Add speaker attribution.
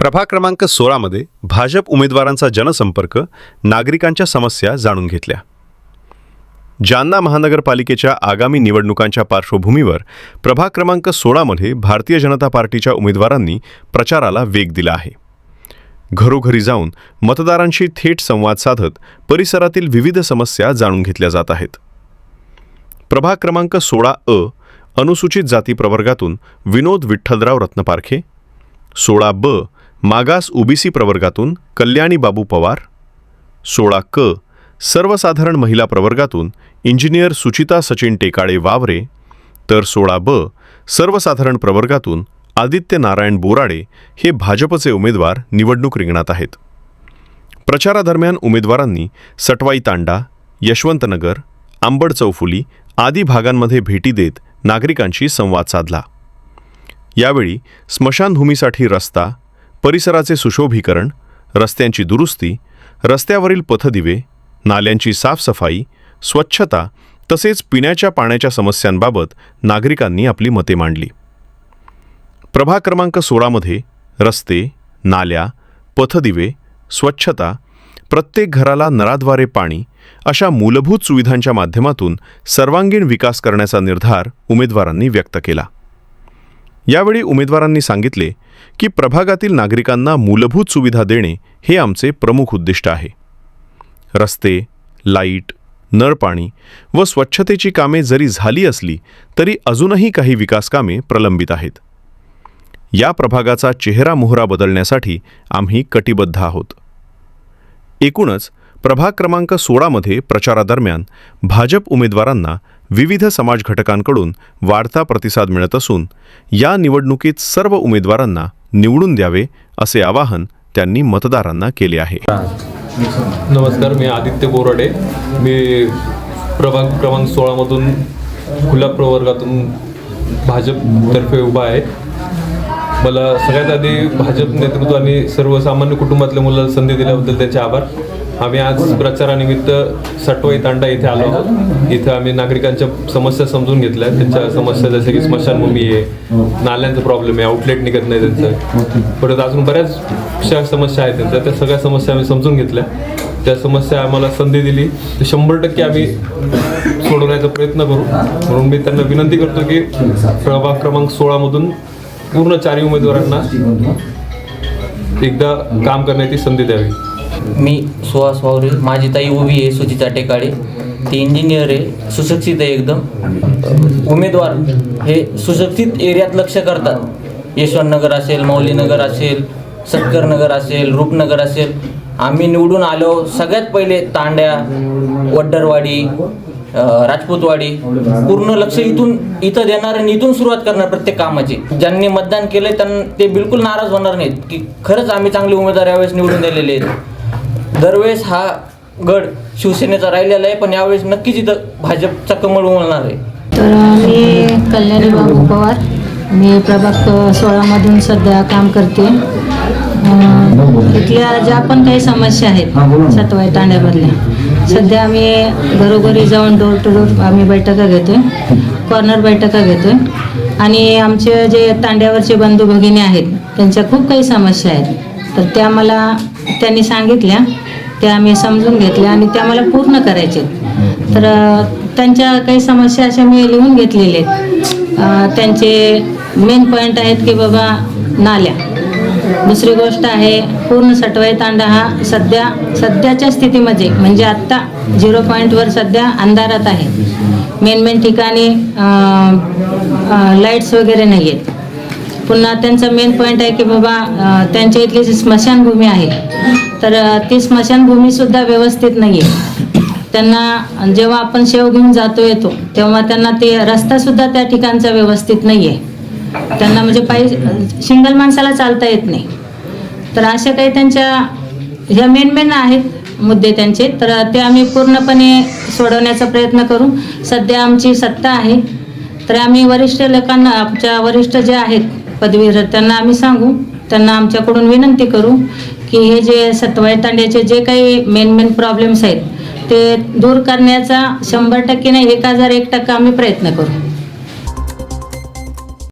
Speaker 1: प्रभाग क्रमांक सोळामध्ये भाजप उमेदवारांचा जनसंपर्क नागरिकांच्या समस्या जाणून घेतल्या. जालना महानगरपालिकेच्या आगामी निवडणुकांच्या पार्श्वभूमीवर प्रभाग क्रमांक सोळामध्ये भारतीय जनता पार्टीच्या उमेदवारांनी प्रचाराला वेग दिला आहे. घरोघरी जाऊन मतदारांशी थेट संवाद साधत परिसरातील विविध समस्या जाणून घेतल्या जात आहेत. प्रभाग क्रमांक सोळा अ अनुसूचित जाती प्रवर्गातून विनोद विठ्ठलराव रत्नपारखे सोळा ब मागास ओबीसी प्रवर्गातून कल्याणी बाबू पवार सोळा क सर्वसाधारण महिला प्रवर्गातून इंजिनियर सुचिता सचिन टेकाळे वावरे तर सोळा ब सर्वसाधारण प्रवर्गातून आदित्य नारायण बोराडे हे भाजपचे उमेदवार निवडणूक रिंगणात आहेत. प्रचारादरम्यान उमेदवारांनी सटवाई तांडा यशवंतनगर आंबड चौफुली आदी भागांमध्ये भेटी देत नागरिकांशी संवाद साधला. यावेळी स्मशानभूमीसाठी रस्ता परिसराचे सुशोभीकरण रस्त्यांची दुरुस्ती रस्त्यावरील पथदिवे नाल्यांची साफसफाई स्वच्छता तसेच पिण्याच्या पाण्याच्या समस्यांबाबत नागरिकांनी आपली मते मांडली. प्रभाग क्रमांक सोळामध्ये रस्ते नाल्या पथदिवे स्वच्छता प्रत्येक घराला नळाद्वारे पाणी अशा मूलभूत सुविधांच्या माध्यमातून सर्वांगीण विकास करण्याचा निर्धार उमेदवारांनी व्यक्त केला. यावेळी उमेदवारांनी सांगितले की प्रभागातील नागरिकांना मूलभूत सुविधा देणे हे आमचे प्रमुख उद्दिष्ट आहे. रस्ते लाइट नळपाणी व स्वच्छतेची कामे जरी झाली असली तरी अजूनही काही विकासकामे प्रलंबित आहेत. या प्रभागाचा चेहरा मोहरा बदलण्यासाठी आम्ही कटिबद्ध आहोत. एकूणच प्रभाग क्रमांक सोळामध्ये प्रचारादरम्यान भाजप उमेदवारांना विविध समाज घटकांकडून वाढता प्रतिसाद मिळत असून या निवडणुकीत सर्व उमेदवारांना निवडून द्यावे असे आवाहन त्यांनी मतदारांना केले आहे.
Speaker 2: नमस्कार मी आदित्य बोराडे. मी प्रभाग क्रमांक सोळामधून खुल्या प्रवर्गातून भाजपतर्फे उभा आहे. मला सगळ्यात आधी भाजप नेतृत्व आणि सर्वसामान्य कुटुंबातल्या मुलाला संधी दिल्याबद्दल त्यांचे आभार. आम्ही आज प्रचारानिमित्त सटवाई तांडा इथे आलो. आहोत इथं आम्ही नागरिकांच्या समस्या समजून घेतल्या. त्यांच्या समस्या जसे की स्मशानभूमी आहे नाल्यांचा प्रॉब्लेम आहे आउटलेट निघत नाही त्यांचं. परत अजून बऱ्याचशा समस्या आहेत त्यांच्या. त्या सगळ्या समस्या आम्ही समजून घेतल्या. त्या समस्या आम्हाला संधी दिली. तर शंभर टक्के आम्ही सोडवण्याचा प्रयत्न करू. म्हणून मी त्यांना विनंती करतो की प्रभाग क्रमांक सोळामधून पूर्ण चारही उमेदवारांना एकदा काम करण्याची संधी द्यावी.
Speaker 3: मी सुहास वावरे. माझी ताई उभी आहे सुचिता टेकाळे ती इंजिनियर आहे सुशिक्षित आहे एकदम. उमेदवार. हे सुशिक्षित एरियात लक्ष करतात. यशवंतनगर असेल मौलीनगर असेल सत्करनगर असेल रूपनगर असेल. आम्ही निवडून आलो सगळ्यात पहिले तांड्या वड्डरवाडी राजपूतवाडी. पूर्ण लक्ष इथून इथं देणार आणि इथून सुरुवात करणार प्रत्येक कामाची. ज्यांनी मतदान केलंय त्यांना ते बिलकुल नाराज होणार नाहीत. की खरंच आम्ही चांगले उमेदवार यावेळेस निवडून दिलेले आहेत. दरवेळेस हा गड शिवसेनेचा राहिलेला आहे पण यावेळेस नक्कीच इथं भाजपचा कमळ उमलणार आहे.
Speaker 4: तर मी कल्याणी बाबू पवार. मी प्रभाग सोळामधून सध्या काम करते. इथल्या ज्या पण काही समस्या आहेत सातवाई तांड्यामधल्या सध्या आम्ही घरोघरी जाऊन डोर टू डोर आम्ही बैठका घेतोय कॉर्नर बैठका घेतोय. आणि आमचे जे तांड्यावरचे बंधू भगिनी आहेत त्यांच्या खूप काही समस्या आहेत. तर त्या मला त्यांनी सांगितल्या त्या आम्ही समजून घेतल्या आणि त्या मला पूर्ण करायचे. तर त्यांच्या काही समस्या अशा मी लिहून घेतलेल्या आहेत. त्यांचे मेन पॉईंट आहेत की बाबा नाल्या. दुसरी गोष्ट आहे पूर्ण सटवाई तांडा हा सध्या सध्याच्या स्थितीमध्ये म्हणजे आत्ता झिरो पॉईंटवर सध्या अंधारात आहे. मेन मेन ठिकाणी लाईट्स वगैरे नाही आहेत पुन्हा त्यांचा मेन पॉईंट आहे की बाबा त्यांच्या इथली जी स्मशानभूमी आहे तर ती स्मशानभूमीसुद्धा व्यवस्थित नाही आहे त्यांना जेव्हा आपण शेव घेऊन जातो येतो तेव्हा त्यांना ते रस्तासुद्धा त्या ठिकाणचा व्यवस्थित नाही आहे त्यांना म्हणजे पायी सिंगल माणसाला चालता येत नाही. तर अशा काही त्यांच्या ह्या मेन मेन आहेत मुद्दे त्यांचे तर ते आम्ही पूर्णपणे सोडवण्याचा प्रयत्न करू. सध्या आमची सत्ता आहे. तर आम्ही वरिष्ठ लोकांना आमच्या वरिष्ठ जे आहेत पदवीधर त्यांना आम्ही सांगू. त्यांना आमच्याकडून विनंती करू की हे जे सतवाई तांड्याचे जे काही मेन मेन प्रॉब्लेम्स आहेत ते दूर करण्याचा शंभर टक्के नाही एक हजार एक टक्का आम्ही प्रयत्न करू.